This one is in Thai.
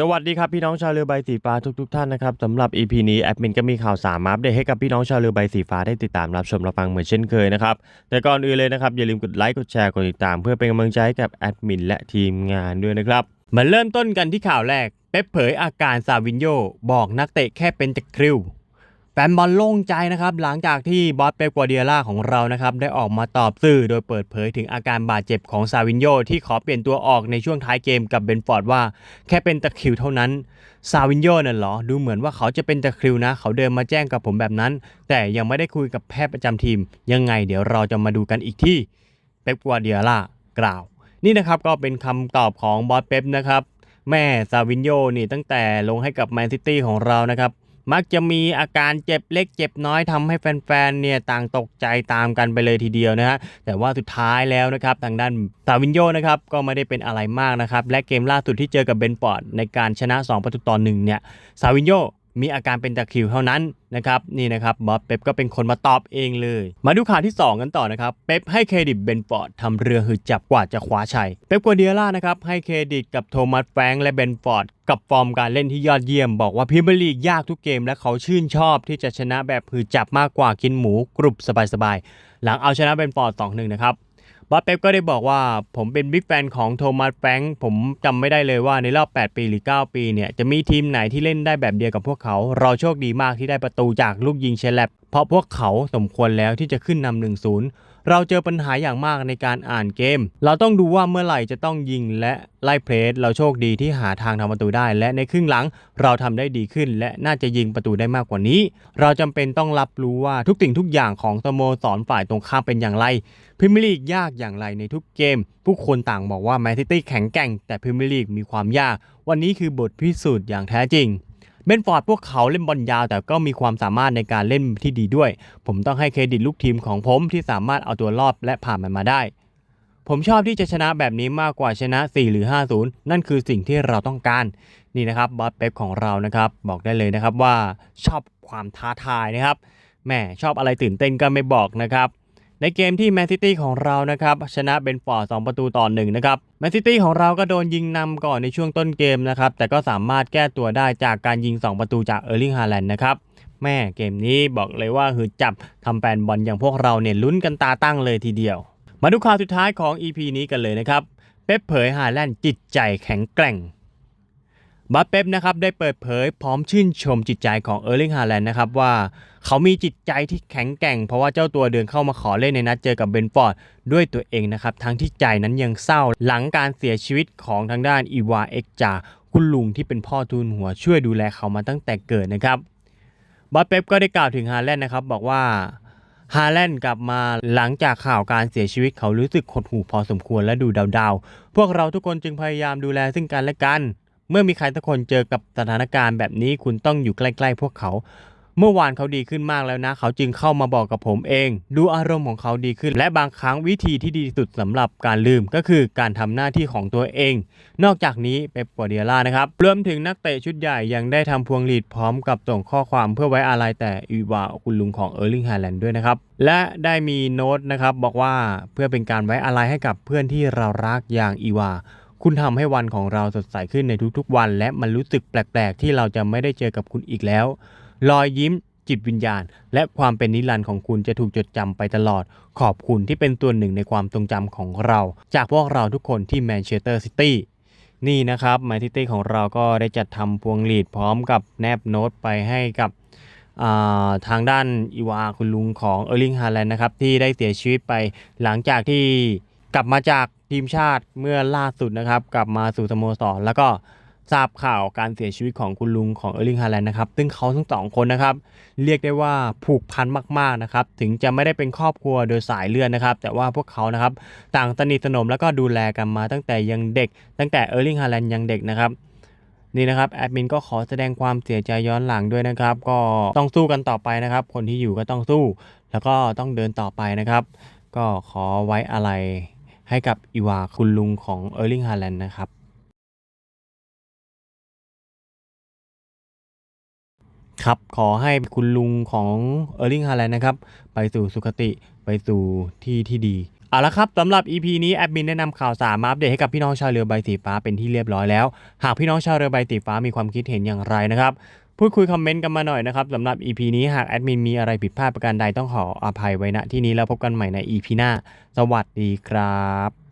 สวัสดีครับพี่น้องชาวเรือใบสีฟ้าทุกๆทท่านนะครับสำหรับ EP นี้แอดมินก็มีข่าวสารมาอัปเดตให้กับพี่น้องชาวเรือใบสีฟ้าได้ติดตามรับชมรับฟังเหมือนเช่นเคยนะครับแต่ก่อนอื่นเลยนะครับอย่าลืมกดไลค์กดแชร์กดติดตาม เพื่อเป็นกำลังใจให้กับแอดมินและทีมงานด้วยนะครับมาเริ่มต้นกันที่ข่าวแรกเป๊ปเผยอาการซาวินโยบอกนักเตะแค่เป็นตะคริว แฟนบอลโล่งใจนะครับหลังจากที่บอสเปปกัวเดียล่าของเรานะครับได้ออกมาตอบสื่อโดยเปิดเผยถึงอาการบาดเจ็บของซาวินโยที่ขอเปลี่ยนตัวออกในช่วงท้ายเกมกับเบนฟอร์ดว่า แค่เป็นตะคริวเท่านั้นซาวินโยนั่นเหรอดูเหมือนว่าเขาจะเป็นตะคริวนะ เขาเดินมาแจ้งกับผมแบบนั้น แต่ยังไม่ได้คุยกับแพทย์ประจำทีม ยังไงเดี๋ยวเราจะมาดูกันอีกที่เปปกัวเดียล่ากล่าว นี่นะครับก็เป็นคำตอบของบอสเปปนะครับแม่ซาวินโยนี่ตั้งแต่ลงให้กับแมนซิตี้ของเรานะครับ มักจะมีอาการเจ็บเล็กเจ็บน้อยทำให้แฟนๆเนี่ยต่างตกใจตามกันไปเลยทีเดียวนะฮะแต่ว่าสุดท้ายแล้วนะครับทางด้านซาวินโยนะครับก็ไม่ได้เป็นอะไรมากนะครับและเกมล่าสุดที่เจอกับเบนปอร์ดในการชนะ2ประตูต่อหนึ่งเนี่ยซาวินโย มีอาการเป็นตะคริวเท่านั้นนะครับนี่นะครับบอสเป๊ปก็เป็นคนมาตอบเองเลย มาดูข่าวที่ 2 กันต่อนะครับเป๊ปให้เครดิตเบนฟอร์ดทำเรือหืดจับกว่าจะคว้าชัยเป๊ปกัวเดียล่านะครับให้เครดิตกับโทมัสแฟรงและเบนฟอร์ดกับฟอร์มการเล่นที่ยอดเยี่ยม บอกว่าพรีเมียร์ลีกยากทุกเกมและเขาชื่นชอบที่จะชนะแบบหืดจับมากกว่ากินหมูกรุบสบายๆหลังเอาชนะเบนฟอร์ด2-1นะครับ บอสเป๊ปก็ได้บอกว่าผมเป็นบิ๊กแฟนของโทมัสแฟรงค์ผมจำไม่ได้เลยว่าในรอบ 8 ปีหรือ 9 ปีเนี่ยจะมีทีมไหนที่เล่นได้แบบเดียวกับพวกเขา เราโชคดีมากที่ได้ประตูจากลูกยิงเชลแลบ ราะพวกเขาสมควรแล้วที่จะขึ้นนำ1-0เราเจอปัญหาอย่างมากในการอ่านเกม เราต้องดูว่าเมื่อไหร่จะต้องยิงและไล่เพลสเราโชคดีที่หาทางทำประตูได้ และในครึ่งหลังเราทำได้ดีขึ้น และน่าจะยิงประตูได้มากกว่านี้ เราจำเป็นต้องรับรู้ว่าทุกสิ่งทุกอย่างของสโมสรฝ่ายตรงข้ามเป็นอย่างไรพรีเมียร์ลีกยากอย่างไรในทุกเกม ผู้คนต่างบอกว่าแมนซิตี้แข็งแกร่ง แต่พรีเมียร์ลีกมีความยาก วันนี้คือบทพิสูจน์อย่างแท้จริง เบนฟอร์ดพวกเขาเล่นบอลยาว แต่ก็มีความสามารถในการเล่นที่ดีด้วย ผมต้องให้เครดิตลูกทีมของผมที่สามารถเอาตัวรอดและผ่านมันมาได้ ผมชอบที่จะชนะแบบนี้มากกว่าชนะ 4 หรือ 5-0 นั่นคือสิ่งที่เราต้องการ นี่นะครับบอสเป๊ปของเรานะครับ บอกได้เลยนะครับว่าชอบความท้าทายนะครับแหม่ชอบอะไรตื่นเต้นก็ไม่บอกนะครับ ในเกมที่แมนซิตี้ของเรานะครับชนะเบนฟอร์ด2ประตูต่อ1นะครับแมนซิตี้ของเราก็โดนยิงนำก่อนในช่วงต้นเกมนะครับแต่ก็สามารถแก้ตัวได้จากการยิง 2 ประตูจากเออร์ลิงฮาแลนด์นะครับแม่เกมนี้บอกเลยว่าหือจับทำแฟนบอลอย่างพวกเราเนี่ยลุ้นกันตาตั้งเลยทีเดียว มาดูข่าวสุดท้ายของ EP นี้กันเลยนะครับเป๊ปเผยฮาแลนด์จิตใจแข็งแกร่ง บัตเป๊ปนะครับได้เปิดเผยพร้อมชื่นชมจิตใจของเออร์ลิงฮาแลนด์นะครับว่าเขามีจิตใจที่แข็งแกร่ง เพราะว่าเจ้าตัวเดินเข้ามาขอเล่นในนัดเจอกับเบนฟอร์ดด้วยตัวเองนะครับทั้งที่ใจนั้นยังเศร้าหลังการเสียชีวิตของทางด้านอีวาเอ็กจาคุณลุงที่เป็นพ่อทูนหัวช่วยดูแลเขามาตั้งแต่เกิดนะครับบัตเป๊ปก็ได้กล่าวถึงฮาแลนด์นะครับบอกว่าฮาแลนด์กลับมาหลังจากข่าวการเสียชีวิตเขารู้สึกหดหู่พอสมควรและดูดาวๆพวกเราทุกคนจึงพยายามดูแลซึ่งกันและกัน เมื่อมีใครสักคนเจอกับสถานการณ์แบบนี้คุณต้องอยู่ใกล้ๆพวกเขา เมื่อวานเขาดีขึ้นมากแล้วนะ เขาจึงเข้ามาบอกกับผมเอง ดูอารมณ์ของเขาดีขึ้น และบางครั้งวิธีที่ดีสุดสำหรับการลืมก็คือการทำหน้าที่ของตัวเอง นอกจากนี้เป๊ปกัวเดียล่านะครับรวมถึงนักเตะชุดใหญ่ยังได้ทำพวงหลีดพร้อมกับส่งข้อความเพื่อไว้อาลัยแต่อีวาคุณลุงของเออร์ลิงฮาแลนด์ด้วยนะครับและได้มีโน้ตนะครับบอกว่าเพื่อเป็นการไว้อาลัยให้กับเพื่อนที่เรารักอย่างอีวา คุณทำให้วันของเราสดใสขึ้นในทุกๆวัน และมันรู้สึกแปลกๆ ที่เราจะไม่ได้เจอกับคุณอีกแล้ว รอยยิ้มจิตวิญญาณ และความเป็นนิรันดร์ของคุณจะถูกจดจำไปตลอด ขอบคุณที่เป็นตัวหนึ่งในความทรงจำของเรา จากพวกเราทุกคนที่แมนเชสเตอร์ซิตี้นี่นะครับแมนซิตี้ของเราก็ได้จัดทำพวงหลีดพร้อมกับแนบโน้ตไปให้กับทางด้านอีวาคุณลุงของเออร์ลิงฮาแลนด์นะครับที่ได้เสียชีวิตไปหลังจากที่ กลับมาจากทีมชาติเมื่อล่าสุดนะครับ กลับมาสู่สโมสรแล้วก็ทราบข่าวการเสียชีวิตของคุณลุงของเออร์ลิงฮาแลนด์นะครับ ซึ่งเขาทั้งสองคนนะครับ เรียกได้ว่าผูกพันมากๆนะครับ ถึงจะไม่ได้เป็นครอบครัวโดยสายเลือดนะครับ แต่ว่าพวกเขานะครับต่างสนิทสนมแล้วก็ดูแลกันมาตั้งแต่ยังเด็ก ตั้งแต่เออร์ลิงฮาแลนด์ยังเด็กนะครับ นี่นะครับแอดมินก็ขอแสดงความเสียใจย้อนหลังด้วยนะครับ ก็ต้องสู้กันต่อไปนะครับ คนที่อยู่ก็ต้องสู้ แล้วก็ต้องเดินต่อไปนะครับ ก็ขอไว้อะไร ให้กับอีวาคุณลุงของเออร์ลิงฮาแลนด์นะครับ ครับขอให้คุณลุงของเออร์ลิงฮาแลนด์นะครับ ไปสู่สุคติไปสู่ที่ที่ดีเอาละครับสำหรับ EP นี้แอดมินแนะนำข่าวสารมาอัปเดตให้กับพี่น้องชาวเรือใบสีฟ้าเป็นที่เรียบร้อยแล้ว หากพี่น้องชาวเรือใบสีฟ้ามีความคิดเห็นอย่างไรนะครับ พูดคุยคอมเมนต์กันมาหน่อยนะครับสำหรับ EP นี้หากแอดมินมีอะไรผิดพลาดประการใดต้องขออภัยไว้ณที่นี้แล้วพบกันใหม่ใน EP หน้า สวัสดีครับ